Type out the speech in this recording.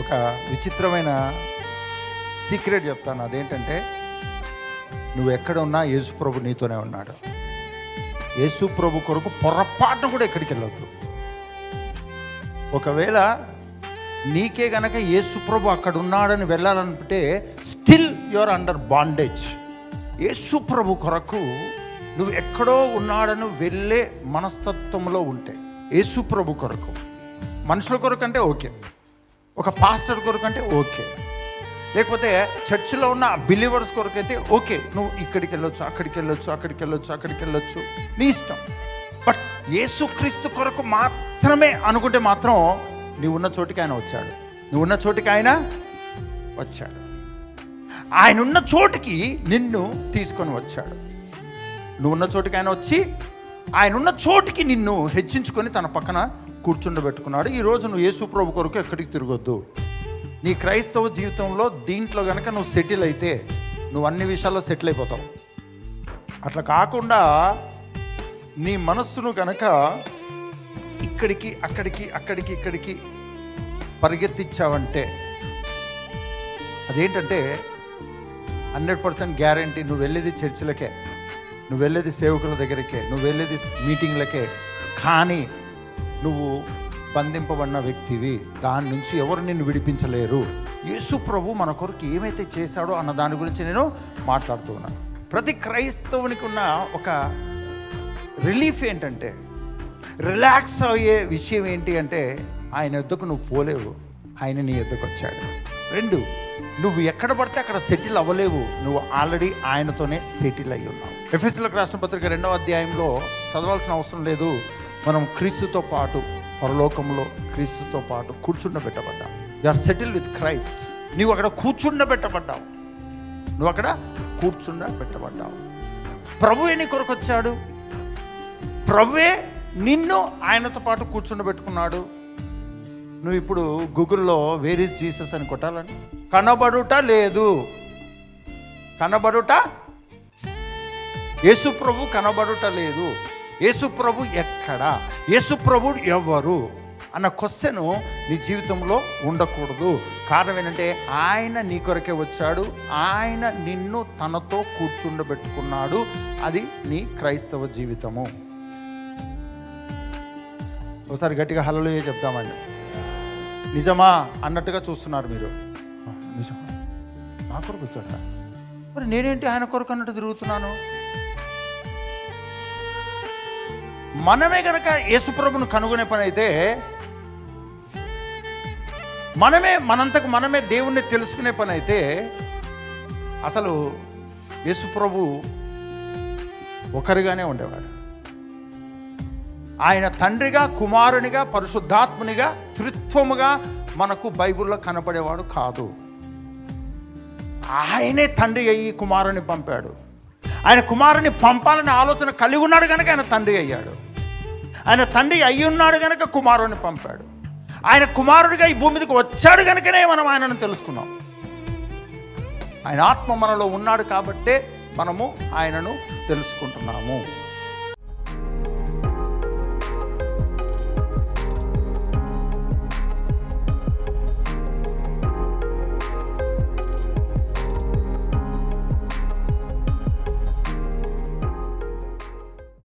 ఒక విచిత్రమైన సీక్రెట్ చెప్తాను. అదేంటంటే నువ్వు ఎక్కడ ఉన్నా యేసు ప్రభు నీతోనే ఉన్నాడు. యేసు ప్రభు కొరకు పొరపాటున కూడా ఎక్కడికి వెళ్ళొద్దు. ఒకవేళ నీకే గనక యేసు ప్రభు అక్కడ ఉన్నాడని వెళ్ళాలనుకుంటే still your under bondage. Yesu ప్రభు కొరకు నువ్వు ఎక్కడో ఉన్నాడని వెళ్ళే మనస్తత్వంలో ఉంటే యేసు ప్రభు కొరకు. మనుషుల కొరకు అంటే ఓకే. ఒక పాస్టర్ కొరకు అంటే ఓకే. లేకపోతే చర్చిలో ఉన్న బిలీవర్స్ కొరకు అయితే ఓకే. నువ్వు ఇక్కడికి వెళ్ళొచ్చు అక్కడికి వెళ్ళొచ్చు అక్కడికి వెళ్ళొచ్చు అక్కడికి వెళ్ళొచ్చు. నీ ఇష్టం. బట్ యేసుక్రీస్తు కొరకు మాత్రమే అనుకుంటే మాత్రం నీవు ఉన్న చోటికి ఆయన వచ్చాడు. నువ్వు ఉన్న చోటికి ఆయన వచ్చాడు. ఆయన ఉన్న చోటికి నిన్ను తీసుకొని వచ్చాడు. నువ్వు ఉన్న చోటికి ఆయన వచ్చి ఆయన ఉన్న చోటికి నిన్ను హెచ్చించుకొని తన పక్కన కూర్చుండబెట్టుకున్నాడు. ఈరోజు నువ్వు యేసు ప్రభు కొరకు ఎక్కడికి తిరగొద్దు. నీ క్రైస్తవ జీవితంలో దీంట్లో కనుక నువ్వు సెటిల్ అయితే నువ్వు అన్ని విషయాల్లో సెటిల్ అయిపోతావు. అట్లా కాకుండా నీ మనస్సును కనుక ఇక్కడికి అక్కడికి అక్కడికి ఇక్కడికి పరిగెత్తించావంటే అదేంటంటే హండ్రెడ్ పర్సెంట్ గ్యారంటీ నువ్వు వెళ్ళేది చర్చిలకే నువ్వు వెళ్ళేది సేవకుల దగ్గరికే నువ్వు వెళ్ళేది మీటింగ్లకే. కానీ నువ్వు బంధింపబడిన వ్యక్తివి దాని నుంచి ఎవరు నిన్ను విడిపించలేరు? యేసు ప్రభు మన కొరకు ఏమైతే చేశాడో అన్న దాని గురించి నేను మాట్లాడుతూ ఉన్నాను ప్రతి క్రైస్తవునికి ఉన్న ఒక రిలీఫ్ ఏంటంటే రిలాక్స్ అయ్యే విషయం ఏంటి అంటే ఆయన ఎద్దకు నువ్వు పోలేవు ఆయన నీ ఎద్దకు వచ్చాడు. రెండు నువ్వు ఎక్కడ పడితే అక్కడ సెటిల్ అవ్వలేవు నువ్వు ఆల్రెడీ ఆయనతోనే సెటిల్ అయి ఉన్నావు ఎఫ్ఎస్లకు రాష్ట్ర పత్రిక రెండవ అధ్యాయంలో చదవాల్సిన అవసరం లేదు. మనం క్రీస్తుతో పాటు పరలోకంలో క్రీస్తుతో పాటు కూర్చుండబెట్టబడ్డావు you are settle with Christ నువ్వు అక్కడ కూర్చుండబెట్టబడ్డావు. నువ్వు అక్కడ కూర్చుండబెట్టబడ్డావు. ప్రభు నీ కొరకు వచ్చాడు ప్రభువే నిన్ను ఆయనతో పాటు కూర్చుండబెట్టుకున్నాడు. నువ్వు ఇప్పుడు గూగుల్లో వేర్ ఇస్ జీసస్ అని కొట్టాలని కనబడుట లేదు. కనబడుట? యేసు ప్రభు కనబడుట లేదు. యేసు ప్రభు ఎక్కడా? యేసు ప్రభు ఎవరు? అన్న క్వశ్చన్ నీ జీవితంలో ఉండకూడదు. కారణం ఏంటంటే ఆయన నీ కొరకే వచ్చాడు. ఆయన నిన్ను తనతో కూర్చుండబెట్టుకున్నాడు. అది నీ క్రైస్తవ జీవితము. ఒకసారి గట్టిగా హలలో చెప్తామండి నిజమా? అన్నట్టుగా చూస్తున్నారు మీరు. నిజమా? నా కొరకు వచ్చాడా? మరి నేనేంటి ఆయన కొరకు అన్నట్టు తిరుగుతున్నాను? మనమే గనక యేసుప్రభును కనుగొనే పని అయితే మనమే మనంతకు మనమే దేవుణ్ణి తెలుసుకునే పని అయితే అసలు యేసుప్రభు ఒకరిగానే ఉండేవాడు. ఆయన తండ్రిగా కుమారునిగా పరిశుద్ధాత్మునిగా త్రిత్వముగా మనకు బైబిల్లో కనపడేవాడు కాదు. ఆయనే తండ్రి అయ్యి కుమారుని పంపాడు. ఆయన కుమారుని పంపాలనే ఆలోచన కలిగి ఉన్నాడు కనుక ఆయన తండ్రి అయ్యాడు. ఆయన తండ్రి అయి ఉన్నాడు కనుక కుమారుని పంపాడు. ఆయన కుమారుడిగా ఈ భూమి మీదకి వచ్చాడు కనుకనే మనం ఆయనను తెలుసుకున్నాం. ఆయన ఆత్మ మనలో ఉన్నాడు కాబట్టే మనము ఆయనను తెలుసుకుంటున్నాము.